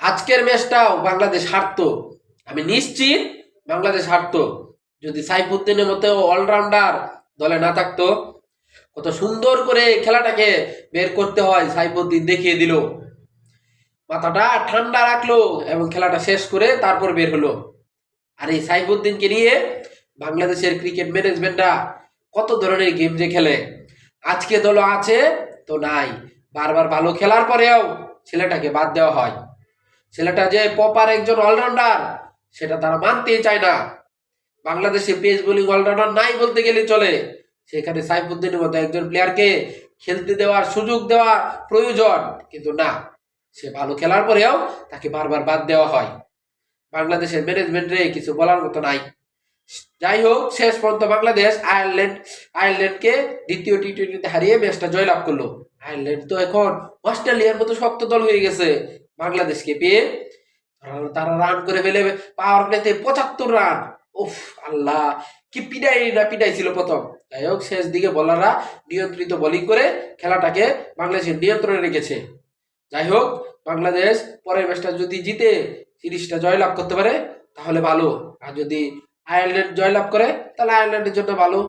আজকের ম্যাচটাও বাংলাদেশ হারতো। আমি নিশ্চিত বাংলাদেশ হারতো। যদি সাইফুদ্দিনের মতো অলরাউন্ডার দলে না থাকতো, কত সুন্দর করে খেলাটাকে বের করতে হয় সাইফুদ্দিন দেখিয়ে দিল। মাথাটা ঠান্ডা রাখল এবং খেলাটা শেষ করে তারপর বের হলো। আর এই সাইফুদ্দিনকে নিয়ে বাংলাদেশের ক্রিকেট ম্যানেজমেন্টরা কত ধরনের গেম যে খেলে। আজকে দল আছে তো নাই। বারবার ভালো খেলার পরেও ছেলেটাকে বাদ দেওয়া হয়। ছেলেটা যে পপার একজন অলরাউন্ডার সেটা তারা মানতেই চায় না। বাংলাদেশে পেস বোলিং অলরাউন্ডার নাই বলতে গেলে চলে। সেখানে সাইফুদ্দিনের মতো একজন প্লেয়ারকে খেলতে দেওয়ার সুযোগ দেওয়া প্রয়োজন, কিন্তু না। সে ভালো খেলার পরেও তাকে বারবার বাদ দেওয়া হয়। বাংলাদেশের ম্যানেজমেন্টে কিছু বলার মতো নাই। যাই হোক, শেষ পর্যন্ত বাংলাদেশ আয়ারল্যান্ড আয়ারল্যান্ডকে দ্বিতীয় টি টোয়েন্টিতে হারিয়ে ম্যাচটা জয়লাভ করল। আয়ারল্যান্ড তো এখন অস্ট্রেলিয়ার মতো শক্ত দল হয়ে গেছে। বাংলাদেশকে পেয়ে তারা- রান করে ফেলে পাওয়ার প্লেতে পঁচাত্তর রান উফ, আল্লাহ, কি পিটাই না পিটাই ছিল প্রথম। যাই হোক, শেষ দিকে বলাররা নিয়ন্ত্রিত বোলিং করে খেলাটাকে বাংলাদেশের নিয়ন্ত্রণে রেখেছে। যাই হোক, বাংলাদেশ পরের ম্যাচটা যদি জিতে সিরিজটা জয়লাভ করতে পারে, তাহলে ভালো। আর যদি আয়ারল্যান্ড জয়লাভ করে, তাহলে আয়ারল্যান্ডের জন্য ভালো।